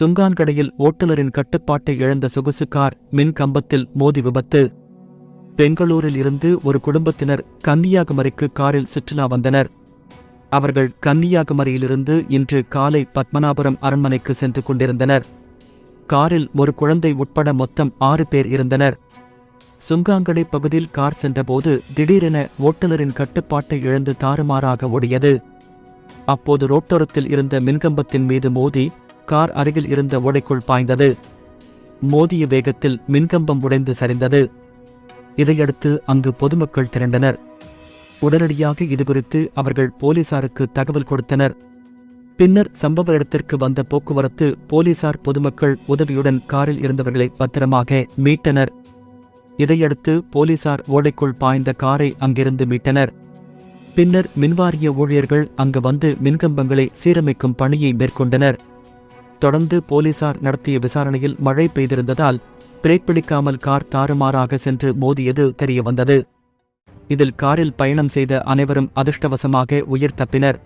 சுங்கான்கடையில் ஓட்டுநரின் கட்டுப்பாட்டை இழந்த சொகுசு கார் மின் கம்பத்தில் மோதி விபத்து. பெங்களூரில் இருந்து ஒரு குடும்பத்தினர் கன்னியாகுமரிக்கு காரில் சுற்றுலா வந்தனர். அவர்கள் கன்னியாகுமரியிலிருந்து இன்று காலை பத்மநாபுரம் அரண்மனைக்கு சென்று கொண்டிருந்தனர். காரில் ஒரு குழந்தை உட்பட மொத்தம் ஆறு பேர் இருந்தனர். சுங்காங்கடை பகுதியில் கார் சென்றபோது திடீரென ஓட்டுநரின் கட்டுப்பாட்டை இழந்து தாறுமாறாக ஓடியது. அப்போது ரோட்டோரத்தில் இருந்த மின்கம்பத்தின் மீது மோதி கார் அருகில் இருந்த ஓடைக்குள் பாய்ந்தது. மோதிய வேகத்தில் மின்கம்பம் உடைந்து சரிந்தது. இதையடுத்து அங்கு பொதுமக்கள் திரண்டனர். உடனடியாக இதுகுறித்து அவர்கள் போலீசாருக்கு தகவல் கொடுத்தனர். பின்னர் சம்பவ இடத்திற்கு வந்த போக்குவரத்து போலீசார் பொதுமக்கள் உதவியுடன் காரில் இருந்தவர்களை பத்திரமாக மீட்டனர். இதையடுத்து போலீசார் ஓடைக்குள் பாய்ந்த காரை அங்கிருந்து மீட்டனர். பின்னர் மின்வாரிய ஊழியர்கள் அங்கு வந்து மின்கம்பங்களை சீரமைக்கும் பணியை மேற்கொண்டனர். தொடர்ந்து போலீசார் நடத்திய விசாரணையில் மழை பெய்திருந்ததால் பிரேக் பிடிக்காமல் கார் தாறுமாறாக சென்று மோதியது தெரியவந்தது. இதில் காரில் பயணம் செய்த அனைவரும் அதிர்ஷ்டவசமாக உயிர் தப்பினர்.